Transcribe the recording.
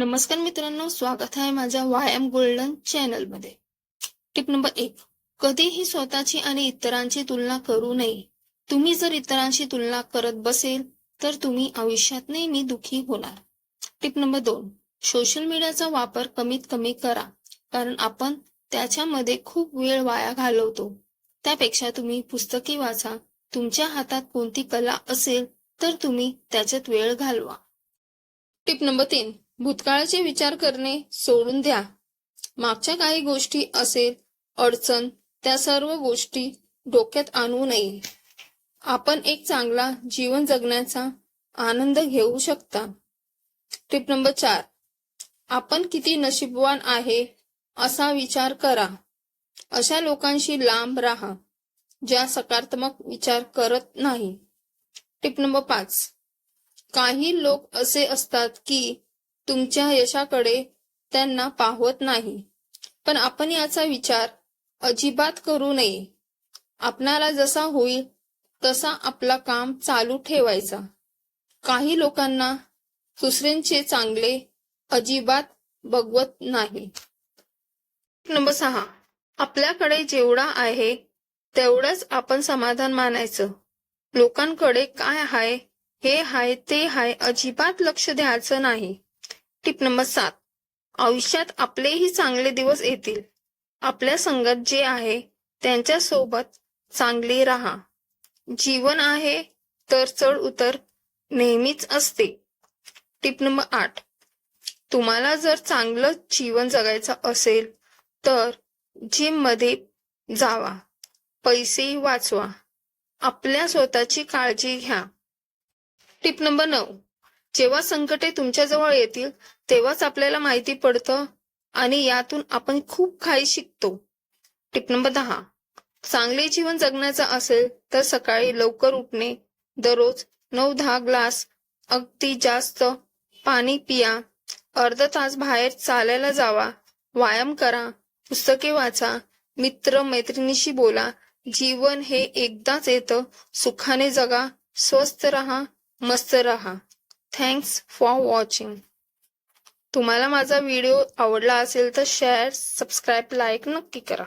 नमस्कार मित्रांनो स्वागत आहे माझ्या व्यायाम गोल्डन चॅनलमध्ये. टिप नंबर एक कधीही स्वतःची आणि इतरांची तुलना करू नये. तुम्ही जर इतरांशी तुलना करत बसेल तर तुम्ही आयुष्यात नेहमी दुखी होणार. टिप नंबर दोन सोशल मीडियाचा वापर कमीत कमी करा कारण आपण त्याच्यामध्ये खूप वेळ वाया घालवतो. त्यापेक्षा तुम्ही पुस्तके वाचा तुमच्या हातात कोणती कला असेल तर तुम्ही त्याच्यात वेळ घालवा. टिप नंबर तीन भूतकाळाचे विचार करणे सोडून द्या. मागच्या काही गोष्टी असेल अडचण त्या सर्व गोष्टी डोक्यात आणू नये. आपण एक चांगला जीवन जगण्याचा आनंद घेऊ शकता. टिप नंबर चार. आपण किती नशीबवान आहे असा विचार करा. अशा लोकांशी लांब राहा ज्या सकारात्मक विचार करत नाही. टिप नंबर पाच. काही लोक असे असतात की तुमच्या यशाकडे त्यांना पाहवत नाही. पण आपण याचा विचार अजिबात करू नये. आपणाला जसा होईल तसा आपला काम चालू ठेवायचा. काही लोकांना दुसऱ्यांचे चांगले अजिबात बघवत नाही. नंबर सहा. आपल्याकडे जेवढा आहे तेवढंच आपण समाधान मानायचं. लोकांकडे काय आहे हे हाय ते हाय अजिबात लक्ष द्यायचं नाही. टिप नंबर सात. आयुष्यात आपलेही चांगले दिवस येतील. आपल्या संगत जे आहे त्यांच्यासोबत चांगली राहा. जीवन आहे तर चढ उतर नेहमीच असते. टिप नंबर आठ. तुम्हाला जर चांगलं जीवन जगायचं असेल तर जिममध्ये जावा. पैसेही वाचवा. आपल्या स्वतःची काळजी घ्या. टिप नंबर नऊ. जेव्हा संकटे तुमच्याजवळ येतील तेव्हाच आपल्याला माहिती पडतं आणि यातून आपण खूप काही शिकतो. टिप नंबर दहा. चांगले जीवन जगण्याचं असेल तर सकाळी लवकर उठणे दररोज नऊ दहा ग्लास अगदी जास्त पाणी पिया अर्धा तास बाहेर चालायला जावा व्यायाम करा पुस्तके वाचा मित्र मैत्रिणीशी बोला जीवन हे एकदाच येतं सुखाने जगा स्वस्थ राहा मस्त राहा. थँक्स फॉर वॉचिंग तुम्हाला माझा व्हिडिओ आवडला असेल तर शेअर सबस्क्राईब लाईक नक्की करा.